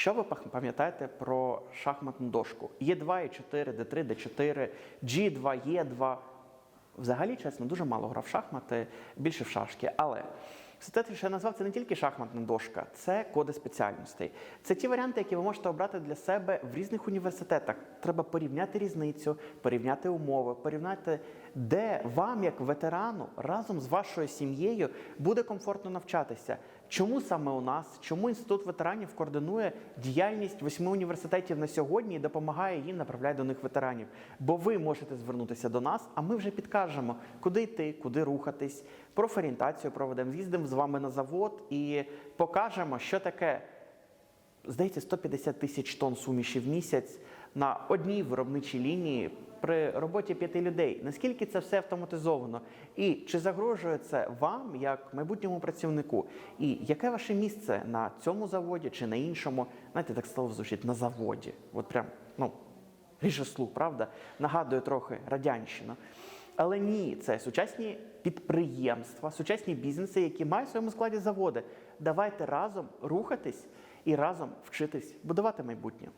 Що ви пам'ятаєте про шахматну дошку? Є 2, Е4, Д3, Д4, G2, Е2. Взагалі, чесно, дуже мало грав в шахмати, більше в шашки. Але те, що я назвав, це не тільки шахматна дошка, це коди спеціальностей. Це ті варіанти, які ви можете обрати для себе в різних університетах. Треба порівняти різницю, порівняти умови, порівняти, де вам, як ветерану, разом з вашою сім'єю буде комфортно навчатися. Чому саме у нас? Чому інститут ветеранів координує діяльність восьми університетів на сьогодні і допомагає їм направляти до них ветеранів? Бо ви можете звернутися до нас, а ми вже підкажемо, куди йти, куди рухатись. Профорієнтацію проведемо, з'їздимо з вами на завод і покажемо, що таке здається, 150 тисяч тонн суміші в місяць на одній виробничій лінії при роботі п'яти людей. Наскільки це все автоматизовано? І чи загрожує це вам як майбутньому працівнику? І яке ваше місце на цьому заводі чи на іншому? Знаєте, так слово звучить на заводі. От прям, ну, ріже слух, правда? Нагадує трохи радянщину. Але ні, це сучасні підприємства, сучасні бізнеси, які мають в своєму складі заводи. Давайте разом рухатись і разом вчитись будувати майбутнє.